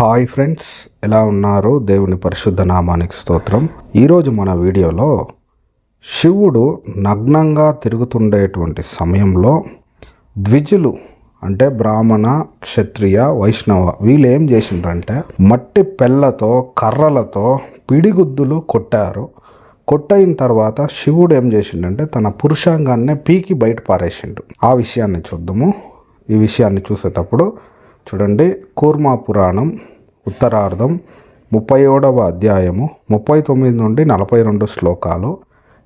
Hi friends ఎలా ఉన్నారు? దేవుని పరిశుద్ధ నామానికి స్తోత్రం. ఈరోజు మన వీడియోలో శివుడు నగ్నంగా తిరుగుతుండేటువంటి సమయంలో ద్విజులు అంటే బ్రాహ్మణ క్షత్రియ వైష్ణవ వీళ్ళు ఏం చేసిండ్రంటే మట్టి పెళ్ళతో కర్రలతో పిడిగుద్దులు కొట్టారు. కొట్టయిన తర్వాత శివుడు ఏం చేసిండంటే తన పురుషాంగాన్నే పీకి బయట పారేసిండు. ఆ విషయాన్ని చూద్దాము. ఈ విషయాన్ని చూసేటప్పుడు చూడండి కూర్మా పురాణం ఉత్తరార్ధం ముప్పై ఏడవ అధ్యాయము ముప్పై తొమ్మిది నుండి నలభై రెండు శ్లోకాలు.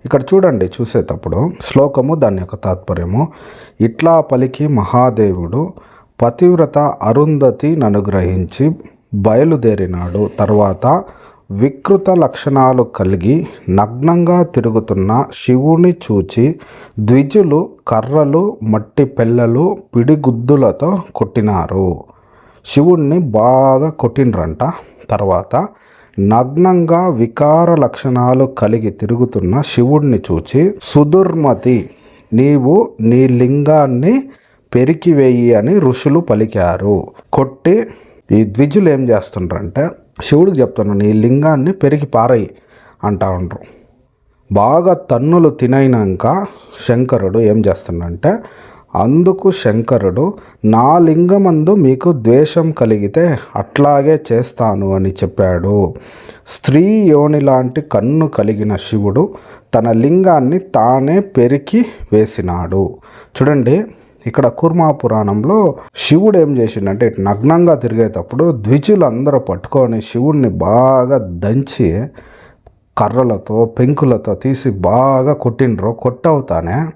ఇక్కడ చూడండి చూసేటప్పుడు శ్లోకము దాని యొక్క తాత్పర్యము. ఇట్లా పలికి మహాదేవుడు పతివ్రత అరుంధతిని అనుగ్రహించి బయలుదేరినాడు. తర్వాత వికృత లక్షణాలు కలిగి నగ్నంగా తిరుగుతున్న శివుని చూచి ద్విజులు కర్రలు మట్టి పెళ్ళలు పిడిగుద్దులతో కొట్టినారు. శివుణ్ణి బాగా కొట్టినరంట తర్వాత నగ్నంగా వికార లక్షణాలు కలిగి తిరుగుతున్న శివుణ్ణి చూచి సుదుర్మతి నీవు నీ లింగాన్ని పెరికివేయి అని ఋషులు పలికారు. కొట్టి ఈ ద్విజులు ఏం చేస్తుండ్రంటే శివుడికి చెప్తాను నీ లింగాన్ని పెరిగి పారయి అంటా ఉండరు. బాగా తన్నులు తినైనాక శంకరుడు ఏం చేస్తుండంటే అందుకు శంకరుడు నా లింగమందు మీకు ద్వేషం కలిగితే అట్లాగే చేస్తాను అని చెప్పాడు. స్త్రీ యోని లాంటి కన్ను కలిగిన శివుడు తన లింగాన్ని తానే పెరికి వేసినాడు. చూడండి ఇక్కడ కుర్మా పురాణంలో శివుడు ఏం చేసిండంటే ఇటు నగ్నంగా తిరిగేటప్పుడు ద్విజులు అందరూ పట్టుకొని శివుణ్ణి బాగా దంచి కర్రలతో పెంకులతో తీసి బాగా కొట్టిండ్రు కొట్టవుతానే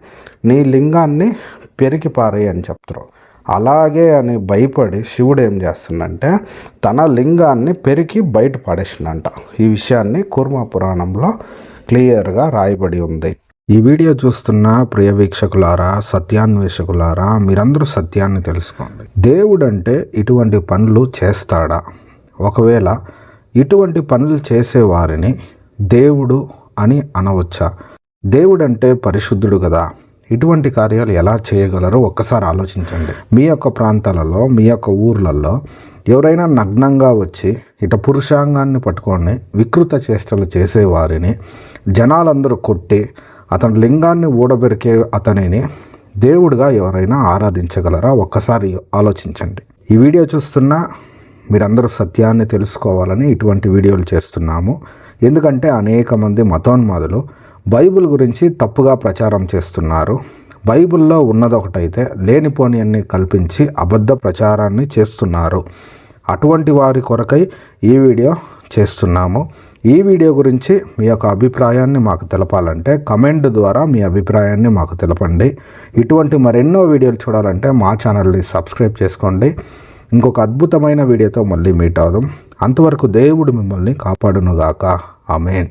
నీ లింగాన్ని పెరికి పారేయి అని చెప్తారు. అలాగే అని భయపడి శివుడు ఏం చేస్తుండంటే తన లింగాన్ని పెరికి బయట పడేసిండంట. ఈ విషయాన్ని కూర్మ పురాణంలో క్లియర్గా రాయబడి ఉంది. ఈ వీడియో చూస్తున్న ప్రియ వీక్షకులారా సత్యాన్వేషకులారా మీరందరూ సత్యాన్ని తెలుసుకోండి. దేవుడు అంటే ఇటువంటి పనులు చేస్తాడా? ఒకవేళ ఇటువంటి పనులు చేసేవారిని దేవుడు అని అనవచ్చా? దేవుడంటే పరిశుద్ధుడు కదా? ఇటువంటి కార్యాలు ఎలా చేయగలరో ఒక్కసారి ఆలోచించండి. మీ యొక్క ప్రాంతాలలో మీ యొక్క ఊర్లలో ఎవరైనా నగ్నంగా వచ్చి ఇట పురుషాంగాన్ని పట్టుకొని వికృత చేష్టలు చేసేవారిని జనాలందరూ కొట్టి అతని లింగాన్ని ఊడబెరికే అతనిని దేవుడిగా ఎవరైనా ఆరాధించగలరా? ఒక్కసారి ఆలోచించండి. ఈ వీడియో చూస్తున్నా మీరందరూ సత్యాన్ని తెలుసుకోవాలని ఇటువంటి వీడియోలు చేస్తున్నాము. ఎందుకంటే అనేక మంది మతోన్మాదులు బైబిల్ గురించి తప్పుగా ప్రచారం చేస్తున్నారు. బైబిల్లో ఉన్నదొకటైతే లేనిపోని అన్ని కల్పించి అబద్ధ ప్రచారాన్ని చేస్తున్నారు. అటువంటి వారి కొరకై ఈ వీడియో చేస్తున్నాము. ఈ వీడియో గురించి మీ యొక్క అభిప్రాయాన్ని మాకు తెలపాలంటే కమెంట్ ద్వారా మీ అభిప్రాయాన్ని మాకు తెలపండి. ఇటువంటి మరెన్నో వీడియోలు చూడాలంటే మా ఛానల్ని సబ్స్క్రైబ్ చేసుకోండి. ఇంకొక అద్భుతమైన వీడియోతో మళ్ళీ మీట్ అవుదాం. అంతవరకు దేవుడు మిమ్మల్ని కాపాడునుగాక. ఆమెన్.